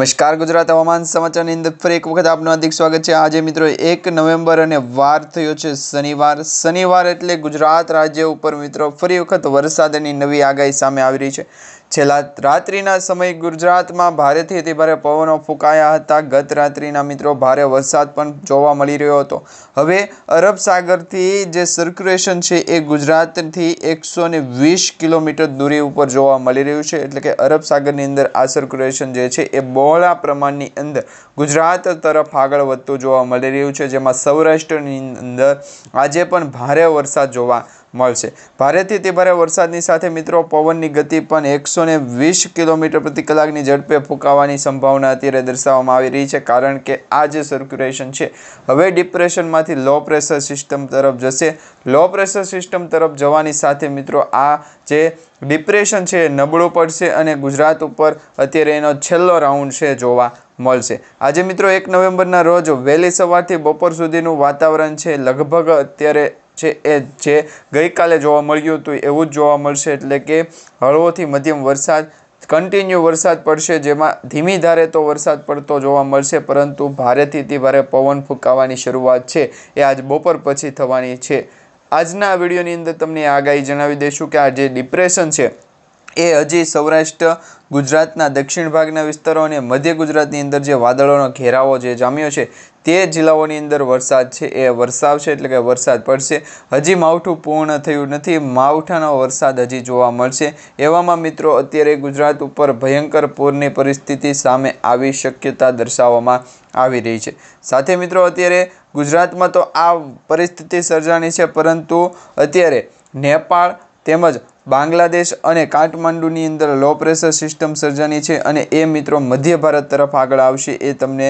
નમસ્કાર, ગુજરાત હવામાન સમાચારની અંદર ફરી એક વખત આપનું હાર્દિક સ્વાગત છે. આજે મિત્રો એક નવેમ્બર અને વાર થયો છે શનિવાર. શનિવાર એટલે ગુજરાત રાજ્ય ઉપર મિત્રો ફરી વખત વરસાદની નવી આગાહી સામે આવી રહી છે. છેલ્લા રાત્રિના સમયે ગુજરાતમાં ભારેથી અતિ ભારે પવનો ફૂંકાયા હતા. ગત રાત્રિના મિત્રો, ભારે વરસાદ પણ જોવા મળી રહ્યો હતો. હવે અરબ સાગરથી જે સર્ક્યુલેશન છે એ ગુજરાતથી એકસો ને વીસ કિલોમીટર દૂરી ઉપર જોવા મળી રહ્યું છે. એટલે કે અરબ સાગરની અંદર આ સર્ક્યુલેશન જે છે એ બહોળા પ્રમાણની અંદર ગુજરાત તરફ આગળ વધતું જોવા મળી રહ્યું છે. જેમાં સૌરાષ્ટ્રની અંદર આજે પણ ભારે વરસાદ જોવા મળશે. ભારેથી તે ભારે વરસાદની સાથે મિત્રો પવનની ગતિ પણ એકસો ને વીસ કિલોમીટર પ્રતિ કલાકની ઝડપે ફૂંકાવાની સંભાવના અત્યારે દર્શાવવામાં આવી રહી છે, કારણ કે આ જે સર્ક્યુલેશન છે. હવે ડિપ્રેશનમાંથી લો પ્રેશર સિસ્ટમ તરફ જશે. લો પ્રેશર સિસ્ટમ તરફ જવાની સાથે મિત્રો આ જે ડિપ્રેશન છે નબળું પડશે અને ગુજરાત ઉપર અત્યારે એનો છેલ્લો રાઉન્ડ છે જોવા મળશે. આજે મિત્રો એક નવેમ્બરના રોજ વહેલી સવારથી બપોર સુધીનું વાતાવરણ છે. લગભગ અત્યારે છે એ જે ગઈકાલે જોવા મળ્યું હતું, એવું જ જોવા મળશે. એટલે કે હળવોથી મધ્યમ વરસાદ કન્ટિન્યુ વરસાદ પડશે, જેમાં ધીમી ધારે તો વરસાદ પડતો જોવા મળશે, પરંતુ ભારેથી તે ભારે પવન ફૂંકાવાની શરૂઆત છે. એ આજ બપોર પછી થવાની છે. આજના વિડીયોની અંદર તમને આગાહી જણાવી દઈશું કે આ જે ડિપ્રેશન છે એ હજી સૌરાષ્ટ્ર, ગુજરાતના દક્ષિણ ભાગના વિસ્તારો અને મધ્ય ગુજરાતની અંદર જે વાદળોનો ઘેરાવો જે જામ્યો છે, તે જિલ્લાઓની અંદર વરસાદ છે. એ વરસાવશે એટલે કે વરસાદ પડશે. હજી માવઠું પૂર્ણ થયું નથી. માવઠાનો વરસાદ હજી જોવા મળશે. એવામાં મિત્રો અત્યારે ગુજરાત ઉપર ભયંકર પૂરની પરિસ્થિતિ સામે આવી શક્યતા દર્શાવવામાં આવી રહી છે. સાથે મિત્રો અત્યારે ગુજરાતમાં તો આ પરિસ્થિતિ સર્જાણી છે, પરંતુ અત્યારે નેપાળ તેમજ બાંગ્લાદેશ અને કાઠમાંડુની અંદર લો પ્રેશર સિસ્ટમ સર્જાની છે અને એ મિત્રો મધ્ય ભારત તરફ આગળ આવશે એ તમને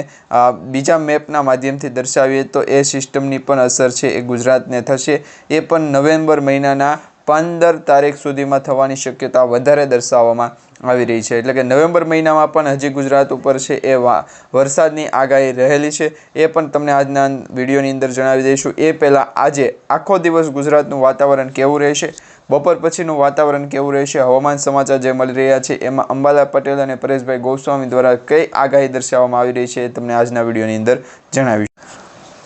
બીજા મેપના માધ્યમથી દર્શાવીએ તો એ સિસ્ટમની પણ અસર છે એ ગુજરાતને થશે. એ પણ નવેમ્બર મહિનાના પંદર તારીખ સુધીમાં થવાની શક્યતા વધારે દર્શાવવામાં આવી રહી છે. એટલે કે નવેમ્બર મહિનામાં પણ હજી ગુજરાત ઉપર છે એ વરસાદની આગાહી રહેલી છે. એ પણ તમને આજના વિડીયોની અંદર જણાવી દઈશું. એ પહેલાં આજે આખો દિવસ ગુજરાતનું વાતાવરણ કેવું રહેશે? બપોર પછીનું વાતાવરણ કેવું રહેશે? હવામાન સમાચાર જે મળી રહ્યા છે, એમાં અંબાલા પટેલ અને પરેશભાઈ ગોસ્વામી દ્વારા કઈ આગાહી દર્શાવવામાં આવી રહી છે તમને આજના વિડીયોની અંદર જણાવીશું.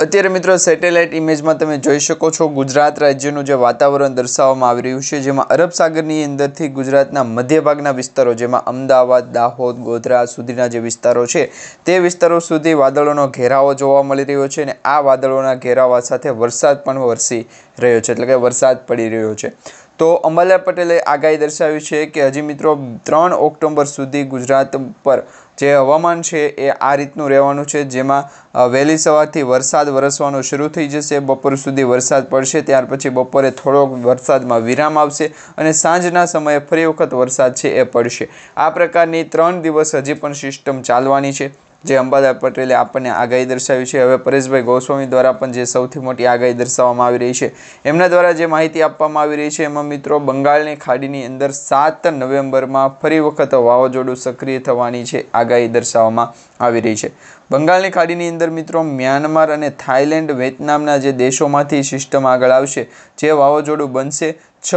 અત્યારે મિત્રો સેટેલાઇટ ઇમેજમાં તમે જોઈ શકો છો, ગુજરાત રાજ્યનું જે વાતાવરણ દર્શાવવામાં આવી રહ્યું છે, જેમાં અરબ સાગરની અંદરથી ગુજરાતના મધ્ય ભાગના વિસ્તારો, જેમાં અમદાવાદ, દાહોદ, ગોધરા સુધીના જે વિસ્તારો છે, તે વિસ્તારો સુધી વાદળોનો ઘેરાવો જોવા મળી રહ્યો છે અને આ વાદળોના ઘેરાવા સાથે વરસાદ પણ વરસી રહ્યો છે, એટલે કે વરસાદ પડી રહ્યો છે. તો અમલ્યા પટેલે આગાહી દર્શાવી છે કે હજી મિત્રો ત્રણ ઓક્ટોબર સુધી ગુજરાત પર જે હવામાન છે એ આ રીતનું રહેવાનું છે, જેમાં વહેલી સવારથી વરસાદ વરસવાનો શરૂ થઈ જશે, બપોર સુધી વરસાદ પડશે, ત્યાર પછી બપોરે થોડોક વરસાદમાં વિરામ આવશે અને સાંજના સમયે ફરી વખત વરસાદ છે એ પડશે. આ પ્રકારની ત્રણ દિવસ હજી પણ સિસ્ટમ ચાલવાની છે. જે અંબાદાસ પટેલે આપણને આગાહી દર્શાવી છે. હવે પરેશભાઈ ગોસ્વામી દ્વારા પણ જે સૌથી મોટી આગાહી દર્શાવવામાં આવી રહી છે, એમના દ્વારા જે માહિતી આપવામાં આવી રહી છે, એમાં મિત્રો બંગાળની ખાડીની અંદર સાત નવેમ્બરમાં ફરી વખત વાવાઝોડું સક્રિય થવાની છે આગાહી દર્શાવવામાં આવી રહી છે. બંગાળની ખાડીની અંદર મિત્રો મ્યાનમાર અને થાઇલેન્ડ, વિયેતનામના જે દેશોમાંથી સિસ્ટમ આગળ આવશે, જે વાવાઝોડું બનશે છ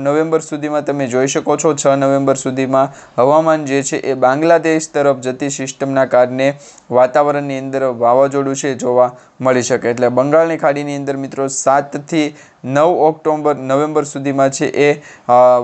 નવેમ્બર સુધીમાં તમે જોઈ શકો છો. છ નવેમ્બર સુધીમાં હવામાન જે છે એ બાંગ્લાદેશ તરફ જતી સિસ્ટમના કારણે વાતાવરણની અંદર વાવાઝોડું છે જોવા મળી શકે. એટલે બંગાળની ખાડીની અંદર મિત્રો સાતથી નવ ઓક્ટોબર નવેમ્બર સુધીમાં છે એ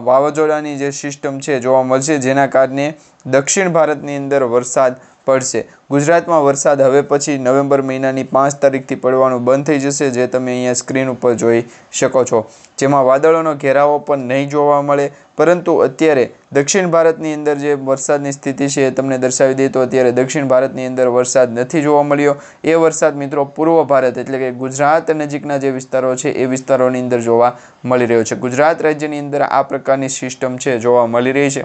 વાવાઝોડાની જે સિસ્ટમ છે જોવા મળશે. જેના કારણે દક્ષિણ ભારતની અંદર વરસાદ પડશે. ગુજરાતમાં વરસાદ હવે પછી નવેમ્બર મહિનાની પાંચ તારીખથી પડવાનું બંધ થઈ જશે, જે તમે અહીંયા સ્ક્રીન ઉપર જોઈ શકો છો. જેમાં વાદળોનો ઘેરાવો પણ નહીં જોવા મળે, પરંતુ અત્યારે દક્ષિણ ભારતની અંદર જે વરસાદની સ્થિતિ છે એ તમને દર્શાવી દઈએ તો અત્યારે દક્ષિણ ભારતની અંદર વરસાદ નથી જોવા મળ્યો. એ વરસાદ મિત્રો પૂર્વ ભારત એટલે કે ગુજરાત નજીકના જે વિસ્તારો છે એ વિસ્તારોની અંદર જોવા મળી રહ્યો છે. ગુજરાત રાજ્યની અંદર આ પ્રકારની સિસ્ટમ છે, જોવા મળી રહી છે.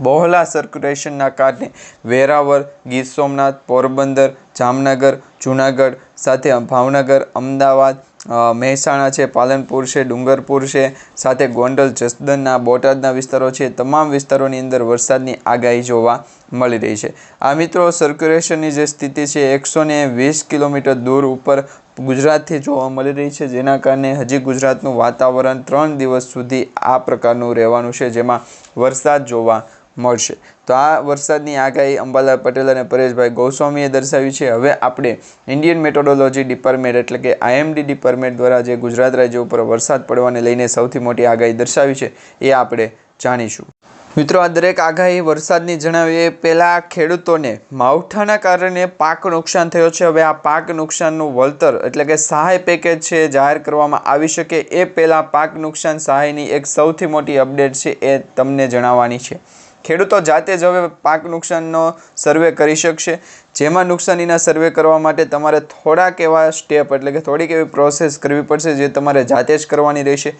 બહોળા સર્ક્યુલેશનના કારણે વેરાવળ, ગીર સોમનાથ, પોરબંદર, જામનગર, જૂનાગઢ સાથે ભાવનગર, અમદાવાદ મહેસાણા છે, પાલનપુર છે, ડુંગરપુર છે, સાથે ગોંડલ જસદનના બોટાદના વિસ્તારો છે. તમામ વિસ્તારોની અંદર વરસાદની આગાહી જોવા મળી રહી છે. આ મિત્રો સર્ક્યુલેશનની જે સ્થિતિ છે, એકસો વીસ કિલોમીટર દૂર ઉપર ગુજરાતથી જોવા મળી રહી છે. જેના કારણે હજી ગુજરાતનું વાતાવરણ ત્રણ દિવસ સુધી આ પ્રકારનું રહેવાનું છે, જેમાં વરસાદ જોવા મળશે. તો આ વરસાદની આગાહી અંબાલાલ પટેલ અને પરેશભાઈ ગોસ્વામીએ દર્શાવી છે. હવે આપણે ઇન્ડિયન મેટોડોલોજી ડિપાર્ટમેન્ટ એટલે કે આઈએમડી ડિપાર્ટમેન્ટ દ્વારા જે ગુજરાત રાજ્ય ઉપર વરસાદ પડવાને લઈને સૌથી મોટી આગાહી દર્શાવી છે, એ આપણે જાણીશું. મિત્રો, આ દરેક આગાહી વરસાદની જણાવીએ. પહેલાં ખેડૂતોને માવઠાના કારણે પાક નુકસાન થયો છે. હવે આ પાક નુકસાનનું વળતર એટલે કે સહાય પેકેજ છે, જાહેર કરવામાં આવી શકે. એ પહેલાં પાક નુકસાન સહાયની એક સૌથી મોટી અપડેટ છે, એ તમને જણાવવાની છે. ખેડૂતો જાતે જ હવે પાક નુકસાનનો સર્વે કરી શકશે. જેમાં નુકસાનીના સર્વે કરવા માટે તમારે થોડાક એવા સ્ટેપ એટલે કે થોડીક એવી પ્રોસેસ કરવી પડશે જે તમારે જાતે જ કરવાની રહેશે.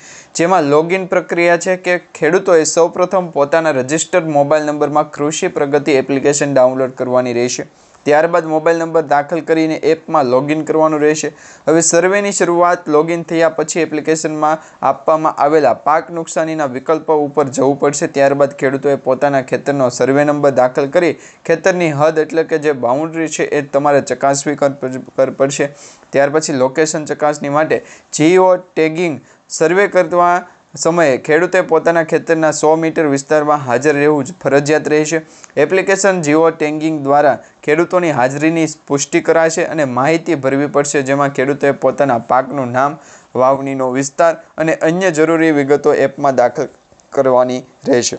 જેમાં લોગિન પ્રક્રિયા છે કે ખેડૂતોએ સૌપ્રથમ પોતાના રજિસ્ટર્ડ મોબાઈલ નંબરમાં કૃષિ પ્રગતિ એપ્લિકેશન ડાઉનલોડ કરવાની રહેશે. ત્યારબાદ મોબાઈલ નંબર દાખલ કરીને એપમાં લોગિન કરવાનું રહેશે. હવે સર્વેની શરૂઆત લોગિન થયા પછી એપ્લિકેશનમાં આપવામાં આવેલા પાક નુકસાનીના વિકલ્પો ઉપર જવું પડશે. ત્યારબાદ ખેડૂતોએ પોતાના ખેતરનો સર્વે નંબર દાખલ કરી ખેતરની હદ એટલે કે જે બાઉન્ડ્રી છે એ તમારે ચકાસવી કર- પડશે. ત્યાર પછી લોકેશન ચકાસણી માટે જીઓ ટેગિંગ સર્વે કરવા સમયે ખેડૂતે પોતાના ખેતરના સો મીટર વિસ્તારમાં હાજર રહેવું જ ફરજિયાત રહેશે. એપ્લિકેશન જીઓ ટેગિંગ દ્વારા ખેડૂતોની હાજરીની પુષ્ટિ કરાશે અને માહિતી ભરવી પડશે, જેમાં ખેડૂતે પોતાના પાકનું નામ, વાવણીનો વિસ્તાર અને અન્ય જરૂરી વિગતો એપમાં દાખલ કરવાની રહેશે.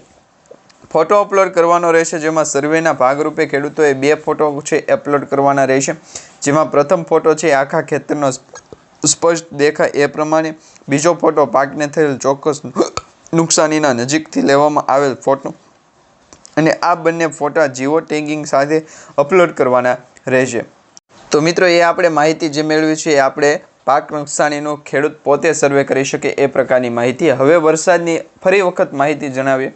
ફોટો અપલોડ કરવાનો રહેશે, જેમાં સર્વેના ભાગરૂપે ખેડૂતોએ બે ફોટો છે અપલોડ કરવાના રહેશે. જેમાં પ્રથમ ફોટો છે, આખા ખેતરનો સ્પષ્ટ દેખાય એ પ્રમાણે બીજો ફોટો પાકને થયેલ ચોક્કસ નુકસાનીના નજીકથી લેવામાં આવેલ ફોટો. અને આ બંને ફોટા જીઓ ટેગિંગ સાથે અપલોડ કરવાના રહેશે. તો મિત્રો, એ આપણે માહિતી જે મેળવી છે, એ આપણે પાક નુકસાનીનો ખેડૂત પોતે સર્વે કરી શકે એ પ્રકારની માહિતી. હવે વરસાદની ફરી વખત માહિતી જણાવીએ.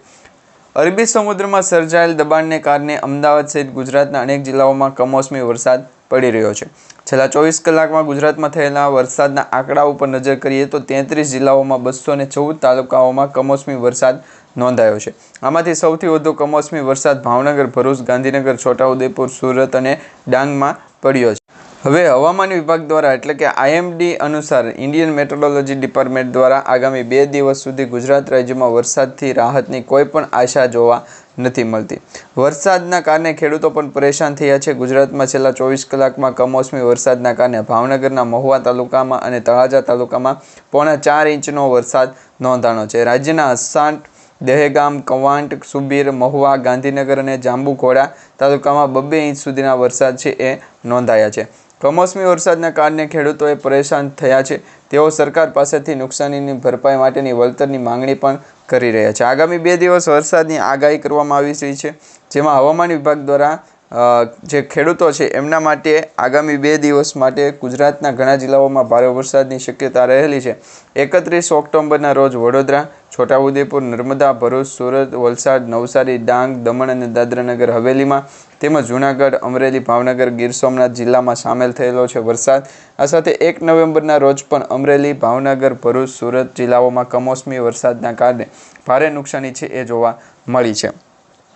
અરબી સમુદ્રમાં સર્જાયેલ દબાણને કારણે અમદાવાદ સહિત ગુજરાતના અનેક જિલ્લાઓમાં કમોસમી વરસાદ પડી રહ્યો છે. છેલ્લા ચોવીસ કલાકમાં ગુજરાતમાં થયેલા વરસાદના આંકડા ઉપર નજર કરીએ તો તેત્રીસ જિલ્લાઓમાં બસો ને ચૌદ તાલુકાઓમાં કમોસમી વરસાદ નોંધાયો છે. આમાંથી સૌથી વધુ કમોસમી વરસાદ ભાવનગર, ભરૂચ, ગાંધીનગર, છોટાઉદેપુર, સુરત અને ડાંગમાં પડ્યો છે. હવે હવામાન વિભાગ દ્વારા, એટલે કે આઈએમડી અનુસાર ઇન્ડિયન મેટ્રોલોજી ડિપાર્ટમેન્ટ દ્વારા આગામી બે દિવસ સુધી ગુજરાત રાજ્યમાં વરસાદથી રાહતની કોઈ પણ આશા જોવા નથી મળતી. વરસાદના કારણે ખેડૂતો પણ પરેશાન થયા છે. ગુજરાતમાં છેલ્લા ચોવીસ કલાકમાં કમોસમી વરસાદના કારણે ભાવનગરના મહુવા તાલુકામાં અને તળાજા તાલુકામાં પોણા ચાર ઇંચનો વરસાદ નોંધાણો છે. રાજ્યના અસાંટ દહેગામ, કવાંટ, સુબીર, મહુવા, ગાંધીનગર અને જાંબુઘોડા તાલુકામાં બબ્બે ઇંચ સુધીના વરસાદ છે એ નોંધાયા છે. કમોસમી વરસાદના કારણે ખેડૂતોએ પરેશાન થયા છે. તેઓ સરકાર પાસેથી નુકસાનીની ભરપાઈ માટેની વળતરની માંગણી પણ કરી રહ્યા છે. આગામી બે દિવસ વરસાદની આગાહી કરવામાં આવી રહી છે, જેમાં હવામાન વિભાગ દ્વારા જે ખેડૂતો છે, એમના માટે આગામી બે દિવસ માટે ગુજરાતના ઘણા જિલ્લાઓમાં ભારે વરસાદની શક્યતા રહેલી છે. એકત્રીસ ઓક્ટોબરના રોજ વડોદરા છોટાઉદેપુર, નર્મદા, ભરૂચ, સુરત, વલસાડ, નવસારી, ડાંગ, દમણ અને દાદરાનગર હવેલીમાં તેમજ જૂનાગઢ, અમરેલી, ભાવનગર, ગીર સોમનાથ જિલ્લામાં સામેલ થયેલો છે વરસાદ. આ સાથે એક નવેમ્બરના રોજ પણ અમરેલી, ભાવનગર, ભરૂચ, સુરત જિલ્લાઓમાં કમોસમી વરસાદના કારણે ભારે નુકસાની છે એ જોવા મળી છે.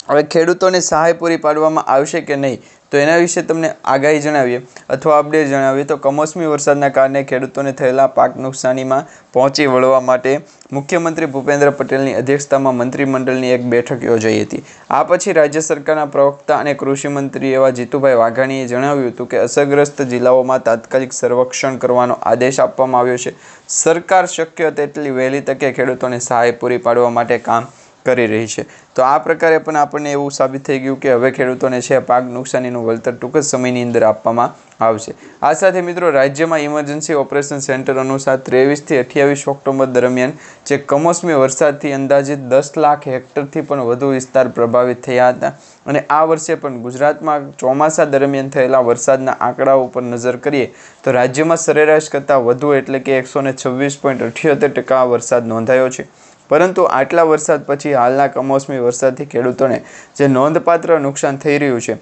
હવે ખેડૂતોને સહાય પૂરી પાડવામાં આવશે કે નહીં, તો એના વિશે તમને આગાહી જણાવીએ. અથવા અપડેટ જણાવીએ તો કમોસમી વરસાદના કારણે ખેડૂતોને થયેલા પાક નુકસાનીમાં પહોંચી વળવા માટે મુખ્યમંત્રી ભૂપેન્દ્ર પટેલની અધ્યક્ષતામાં મંત્રીમંડળની એક બેઠક યોજાઈ હતી. આ પછી રાજ્ય સરકારના પ્રવક્તા અને કૃષિ મંત્રી એવા જીતુભાઈ વાઘાણીએ જણાવ્યું હતું કે અસરગ્રસ્ત જિલ્લાઓમાં તાત્કાલિક સર્વેક્ષણ કરવાનો આદેશ આપવામાં આવ્યો છે. સરકાર શક્ય તેટલી વહેલી તકે ખેડૂતોને સહાય પૂરી પાડવા માટે કામ કરી રહી છે. તો આ પ્રકારે પણ આપણને એવું સાબિત થઈ ગયું કે હવે ખેડૂતોને છે પાક નુકસાનીનું વળતર ટૂંક જ સમયની અંદર આપવામાં આવશે. આ સાથે મિત્રો રાજ્યમાં ઇમરજન્સી ઓપરેશન સેન્ટર અનુસાર ત્રેવીસથી અઠ્યાવીસ ઓક્ટોબર દરમિયાન જે કમોસમી વરસાદથી અંદાજિત દસ લાખ હેક્ટરથી પણ વધુ વિસ્તાર પ્રભાવિત થયા હતા. અને આ વર્ષે પણ ગુજરાતમાં ચોમાસા દરમિયાન થયેલા વરસાદના આંકડાઓ ઉપર નજર કરીએ તો રાજ્યમાં સરેરાશ કરતાં વધુ એટલે કે એકસો ને છવ્વીસ પોઈન્ટ અઠ્યોતેર ટકા વરસાદ નોંધાયો છે. પરંતુ આટલા વરસાદ પછી હાલના કમોસમી વરસાદથી ખેડૂતોને જે નોંધપાત્ર નુકસાન થઈ રહ્યું છે,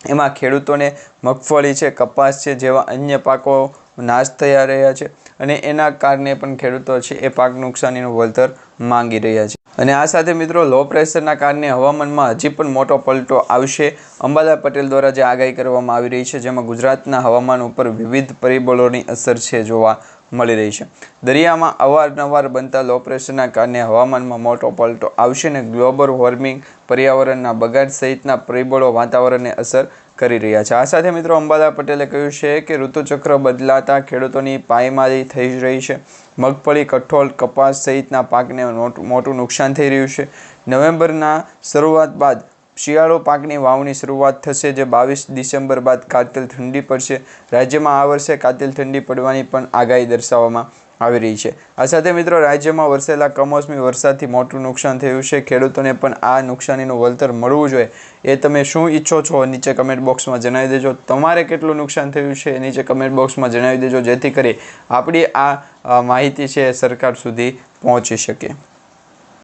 એમાં ખેડૂતોને મગફળી છે, કપાસ છે જેવા અન્ય પાકો નાશ થયા રહ્યા છે અને એના કારણે પણ ખેડૂતો છે એ પાક નુકસાનીનું વળતર માંગી રહ્યા છે. અને આ સાથે મિત્રો લો પ્રેશરના કારણે હવામાનમાં હજી પણ મોટો પલટો આવશે. અંબાલા પટેલ દ્વારા જે આગાહી કરવામાં આવી રહી છે, જેમાં ગુજરાતના હવામાન ઉપર વિવિધ પરિબળોની અસર છે જોવા મળી રહી છે. દરિયામાં અવારનવાર બનતા લો પ્રેશરના કારણે હવામાનમાં મોટો પલટો આવશે અને ગ્લોબલ વોર્મિંગ પર્યાવરણના બગાડ સહિતના પરિબળો વાતાવરણને અસર કરી રહ્યા છે. આ સાથે મિત્રો અંબાલા પટેલે કહ્યું છે કે ઋતુચક્ર બદલાતા ખેડૂતોની પાયમારી થઈ રહી છે. મગફળી, કઠોળ, કપાસ સહિતના પાકને મોટ- નુકસાન થઈ રહ્યું છે. નવેમ્બરના શરૂઆત બાદ શિયાળો પાકની વાવણી શરૂઆત થશે, જે બાવીસ ડિસેમ્બર બાદ કાતિલ ઠંડી પડશે. રાજ્યમાં આ વર્ષે કાતિલ ઠંડી પડવાની પણ આગાહી દર્શાવવામાં આવી રહી છે. આ સાથે મિત્રો, રાજ્યમાં વરસેલા કમોસમી વરસાદથી મોટું નુકસાન થયું છે. ખેડૂતોને પણ આ નુકસાનીનું વળતર મળવું જોઈએ. એ તમે શું ઈચ્છો છો? નીચે કમેન્ટ બોક્સમાં જણાવી દેજો. તમારે કેટલું નુકસાન થયું છે? નીચે કમેન્ટ બોક્સમાં જણાવી દેજો, જેથી કરી આપણી આ માહિતી છે સરકાર સુધી પહોંચી શકે.